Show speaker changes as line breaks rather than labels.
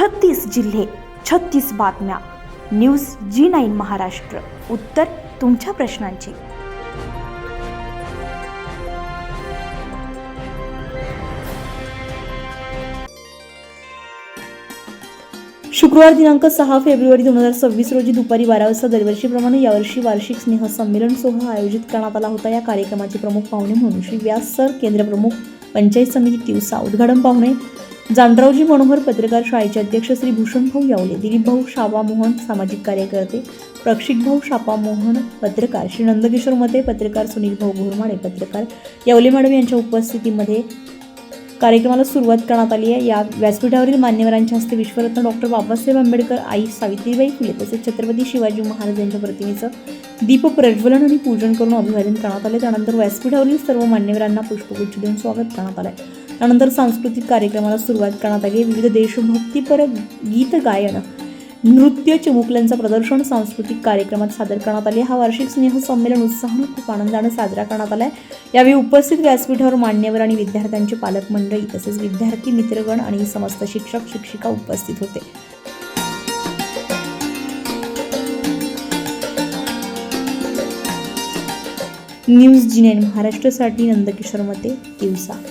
छत्तीस जिल्हे छत्तीस बातम्या. News G nine Maharashtra. उत्तर तुमच्या प्रश्नांची.
शुक्रवार दिनांक सहा फेब्रुवारी दोन हजार सव्वीस रोजी दुपारी बारा वाजता दरवर्षीप्रमाणे यावर्षी वार्षिक स्नेह संमेलन सोहळा आयोजित करण्यात आला होता. या कार्यक्रमाचे प्रमुख पाहुणे म्हणून श्री व्यास सर केंद्रप्रमुख पंचायत समिती दिवसा उद्घाटन पाहुणे जानरावजी मनोहर पत्रकार शाळेचे अध्यक्ष श्री भूषणभाऊ यावले दिलीपभाऊ शाबा मोहन सामाजिक कार्यकर्ते प्रक्षितभाऊ शापा मोहन पत्रकार श्री नंदकिशोर मते पत्रकार सुनील भाऊ घोरमाडे पत्रकार. यावले मॅडम यांच्या उपस्थितीमध्ये कार्यक्रमाला सुरुवात करण्यात आली आहे. या व्यासपीठावरील मान्यवरांच्या हस्ते विश्वरत्न डॉक्टर बाबासाहेब आंबेडकर आई सावित्रीबाई फुले तसेच छत्रपती शिवाजी महाराज यांच्या प्रतिमेचं दीप प्रज्वलन आणि पूजन करून अभिवादन करण्यात आले. त्यानंतर व्यासपीठावरील सर्व मान्यवरांना पुष्पगुच्छ देऊन स्वागत करण्यात आलं आहे त्यानंतर सांस्कृतिक कार्यक्रमाला सुरुवात करण्यात आली. विविध देशभक्तीपर गीत गायन नृत्य चिमुकल्यांचं प्रदर्शन सांस्कृतिक कार्यक्रमात सादर करण्यात आले. हा वार्षिक स्नेह संमेलन उत्साहानं खूप आनंदाने साजरा करण्यात आला आहे यावेळी उपस्थित व्यासपीठावर मान्यवर आणि विद्यार्थ्यांचे पालक मंडळी तसेच विद्यार्थी मित्रगण आणि समस्त शिक्षक शिक्षिका उपस्थित होते. न्यूज जिनेन महाराष्ट्रासाठी नंदकिशोर मते दिवसा.